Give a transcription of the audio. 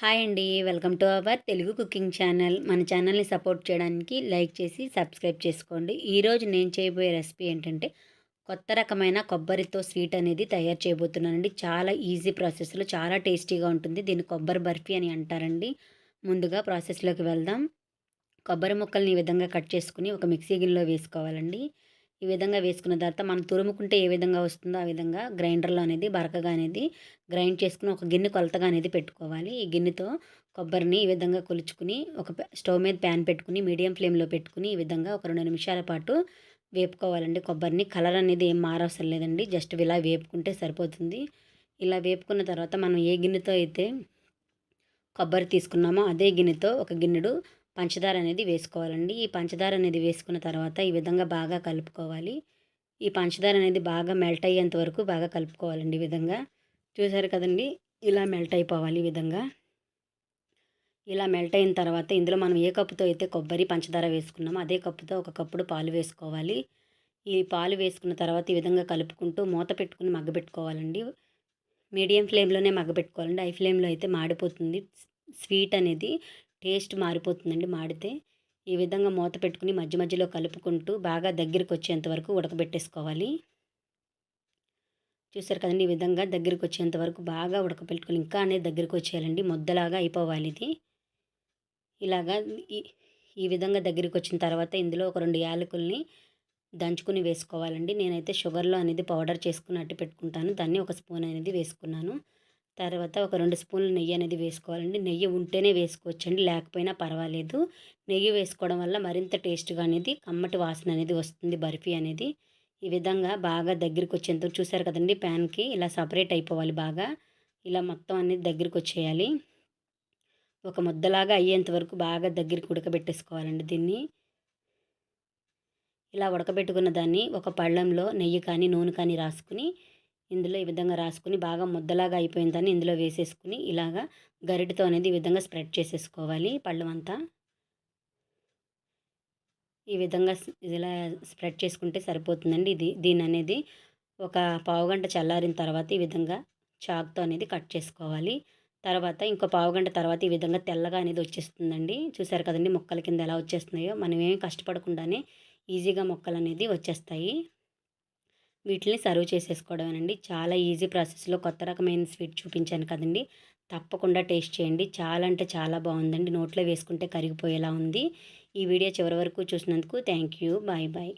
Hi అండి. Welcome to our Telugu cooking channel. మన ఛానల్ని సపోర్ట్ చేయడానికి లైక్ చేసి సబ్స్క్రైబ్ చేసుకోండి. ఈరోజు నేను చేయబోయే రెసిపీ ఏంటంటే కొత్త రకమైన కొబ్బరితో స్వీట్ అనేది తయారు చేయబోతున్నానండి. చాలా ఈజీ ప్రాసెస్లో చాలా టేస్టీగా ఉంటుంది. దీన్ని కొబ్బరి బర్ఫీ అని అంటారండి. ముందుగా ప్రాసెస్లోకి వెళ్దాం. కొబ్బరి ముక్కల్ని ఈ విధంగా కట్ చేసుకుని ఒక మిక్సీ గిన్నెలో వేసుకోవాలండి. ఈ విధంగా వేసుకున్న తర్వాత మనం తురుముకుంటే ఏ విధంగా వస్తుందో ఆ విధంగా గ్రైండర్లో అనేది బరకగా అనేది గ్రైండ్ చేసుకుని ఒక గిన్నె కొలతగా అనేది పెట్టుకోవాలి. ఈ గిన్నెతో కొబ్బరిని ఈ విధంగా కొలుచుకుని ఒక స్టవ్ మీద ప్యాన్ పెట్టుకుని మీడియం ఫ్లేమ్లో పెట్టుకుని ఈ విధంగా ఒక రెండు నిమిషాల పాటు వేపుకోవాలండి. కొబ్బరిని కలర్ అనేది ఏం మారవసరం లేదండి. జస్ట్ ఇలా వేపుకుంటే సరిపోతుంది. ఇలా వేపుకున్న తర్వాత మనం ఏ గిన్నెతో అయితే కొబ్బరి తీసుకున్నామో అదే గిన్నెతో ఒక గిన్నెడు పంచదార అనేది వేసుకోవాలండి. ఈ పంచదార అనేది వేసుకున్న తర్వాత ఈ విధంగా బాగా కలుపుకోవాలి. ఈ పంచదార అనేది బాగా మెల్ట్ అయ్యేంత వరకు బాగా కలుపుకోవాలండి ఈ విధంగా. చూసారు కదండి ఇలా మెల్ట్ అయిపోవాలి ఈ విధంగా. ఇలా మెల్ట్ అయిన తర్వాత ఇందులో మనం ఏ కప్పుతో అయితే కొబ్బరి పంచదార వేసుకున్నామో అదే కప్పుతో ఒక కప్పుడు పాలు వేసుకోవాలి. ఈ పాలు వేసుకున్న తర్వాత ఈ విధంగా కలుపుకుంటూ మూత పెట్టుకుని మగ్గబెట్టుకోవాలండి మీడియం ఫ్లేమ్లోనే మగ్గబెట్టుకోవాలండి హై ఫ్లేమ్లో అయితే మాడిపోతుంది. స్వీట్ అనేది టేస్ట్ మారిపోతుందండి మాడితే. ఈ విధంగా మూత పెట్టుకుని మధ్య మధ్యలో కలుపుకుంటూ బాగా దగ్గరికి వచ్చేంత వరకు ఉడకబెట్టేసుకోవాలి. చూసారు కదండి ఈ విధంగా దగ్గరికి వచ్చేంత వరకు బాగా ఉడకబెట్టుకుని ఇంకా అనేది దగ్గరికి వచ్చేయాలండి ముద్దలాగా అయిపోవాలి ఇది. ఇలాగా ఈ ఈ విధంగా దగ్గరికి వచ్చిన తర్వాత ఇందులో ఒక రెండు యాలకుల్ని దంచుకుని వేసుకోవాలండి. నేనైతే షుగర్లో అనేది పౌడర్ చేసుకుని అట్టి పెట్టుకుంటాను. దాన్ని ఒక స్పూన్ అనేది వేసుకున్నాను. తర్వాత ఒక రెండు స్పూన్లు నెయ్యి అనేది వేసుకోవాలండి. నెయ్యి ఉంటేనే వేసుకోవచ్చండి. లేకపోయినా పర్వాలేదు. నెయ్యి వేసుకోవడం వల్ల మరింత టేస్ట్గా అనేది కమ్మటి వాసన అనేది వస్తుంది బర్ఫీ అనేది. ఈ విధంగా బాగా దగ్గరికి వచ్చేంత చూసారు కదండి ప్యాన్కి. ఇలా సపరేట్ అయిపోవాలి బాగా. ఇలా మొత్తం అనేది దగ్గరికి వచ్చేయాలి. ఒక ముద్దలాగా అయ్యేంత వరకు బాగా దగ్గరికి ఉడకబెట్టేసుకోవాలండి దీన్ని. ఇలా ఉడకబెట్టుకున్న దాన్ని ఒక పళ్ళంలో నెయ్యి కానీ నూనె కానీ రాసుకుని ఇందులో ఈ విధంగా రాసుకుని బాగా ముద్దలాగా అయిపోయిందని ఇందులో వేసేసుకుని ఇలాగా గరిటతో అనేది ఈ విధంగా స్ప్రెడ్ చేసేసుకోవాలి పళ్ళు అంతా ఈ విధంగా ఇలా స్ప్రెడ్ చేసుకుంటే సరిపోతుందండి. ఇది దీని అనేది ఒక పావుగంట చల్లారిన తర్వాత ఈ విధంగా చాక్తో అనేది కట్ చేసుకోవాలి. తర్వాత ఇంకో పావుగంట తర్వాత ఈ విధంగా తెల్లగా అనేది వచ్చేస్తుందండి. చూసారు కదండి మొక్కల కింద ఎలా వచ్చేస్తున్నాయో. మనం ఏమి కష్టపడకుండానే ఈజీగా మొక్కలు అనేది వచ్చేస్తాయి. వీటిని సర్వ్ చేసేసుకోవడమేనండి. చాలా ఈజీ ప్రాసెస్లో కొత్త రకమైన స్వీట్ చూపించాను కదండి. తప్పకుండా టేస్ట్ చేయండి. చాలా అంటే చాలా బాగుందండి. నోట్లో వేసుకుంటే కరిగిపోయేలా ఉంది. ఈ వీడియో చివరి వరకు చూసినందుకు థ్యాంక్ యూ బాయ్ బాయ్.